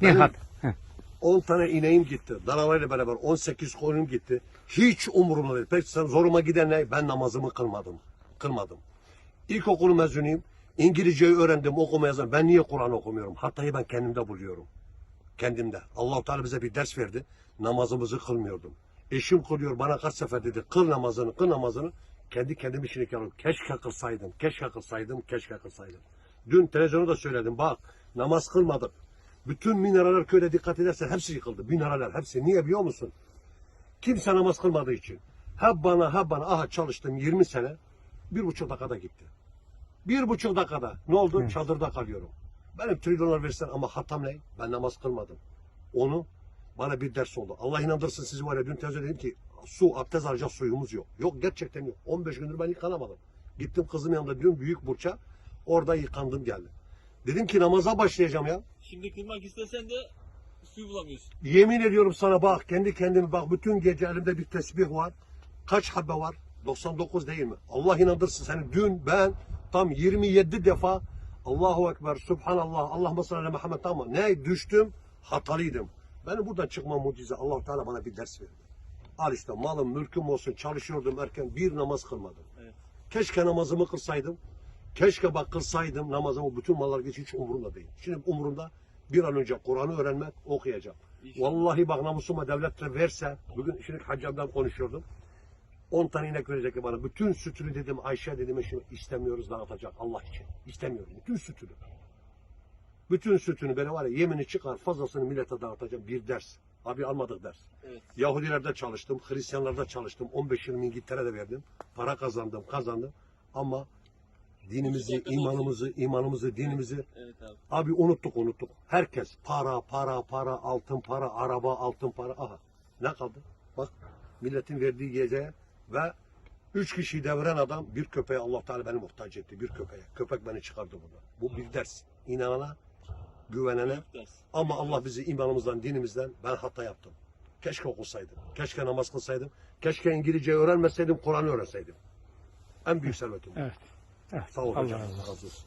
Bir Benim hat. Heh. 10 tane ineğim gitti. Danalarıyla beraber 18 koyunum gitti. Hiç umurumda değil. Peki sen zoruma giden ne? Ben namazımı kılmadım. Kılmadım. İlkokul mezunuyum. İngilizceyi öğrendim, okuma yazma. Ben niye Kur'an okumuyorum? Hatayı ben kendimde buluyorum. Kendimde. allah Teala bize bir ders verdi. Namazımızı kılmıyordum. Eşim kılıyor. Bana kaç sefer dedi. Kıl namazını, kıl namazını. Kendi kendim işini yapıyorum. Keşke kılsaydım, keşke kılsaydım, keşke kılsaydım. Dün televizyonda da söyledim. Bak namaz kılmadık. Bütün mineraller köyde dikkat edersen hepsi yıkıldı. Mineraller hepsi. Niye biliyor musun? Kimse namaz kılmadığı için. Hep bana hep bana. Aha çalıştım 20 sene. Bir buçuk dakikada gitti. Bir buçuk dakikada. Ne oldu? Çadırda kalıyorum. Benim trilyonlar versen ama hatam ne? Ben namaz kılmadım. Onu bana bir ders oldu. Allah inandırsın sizi var ya dün teyze dedim ki su abdest alacak suyumuz yok. Yok gerçekten yok. 15 gündür ben yıkanamadım. Gittim kızım yanında dün büyük burça. Orada yıkandım geldim. Dedim ki namaza başlayacağım ya. Şimdi kılmak istesen de suyu bulamıyorsun. Yemin ediyorum sana bak kendi kendime bak bütün gece elimde bir tesbih var. Kaç habbe var? 99 değil mi? Allah inandırsın seni dün ben tam 27 defa Allahu Ekber, Subhanallah, Allahümme salli ala Muhammed tamam. Ne düştüm? Hatalıydım. Benim buradan çıkma mucize. allah Teala bana bir ders verdi. Al işte malım, mülküm olsun çalışıyordum erken bir namaz kılmadım. Evet. Keşke namazımı kılsaydım. Keşke bak kılsaydım namazımı bütün mallar geç hiç umurumda değil. Şimdi umurumda bir an önce Kur'an'ı öğrenmek, okuyacağım. İnşallah. Vallahi bak namusuma devlet de verse, bugün şimdi hacamdan konuşuyordum. 10 tane inek verecek bana. Bütün sütünü dedim Ayşe dedim eşime istemiyoruz dağıtacak Allah için. İstemiyorum. Bütün sütünü. Bütün sütünü böyle var ya yemini çıkar fazlasını millete dağıtacağım. Bir ders. Abi almadık ders. Evet. Yahudilerde çalıştım, Hristiyanlarda çalıştım. 15 yıl İngiltere'de verdim. Para kazandım, kazandım. Ama dinimizi, imanımızı, imanımızı, dinimizi Evet abi. Abi unuttuk unuttuk. Herkes para para para altın para araba altın para aha ne kaldı? Bak milletin verdiği gece ve üç kişiyi deviren adam bir köpeğe Allah Teala beni muhtaç etti bir köpeğe. Köpek beni çıkardı burada. Bu bir ders. İnanana güvenene ama Allah bizi imanımızdan dinimizden ben hata yaptım. Keşke okusaydım. Keşke namaz kılsaydım. Keşke İngilizce öğrenmeseydim Kur'an'ı öğrenseydim. En büyük servetim. Evet. Evet. Sağ ol Allah hocam. razı olsun. Razı olsun.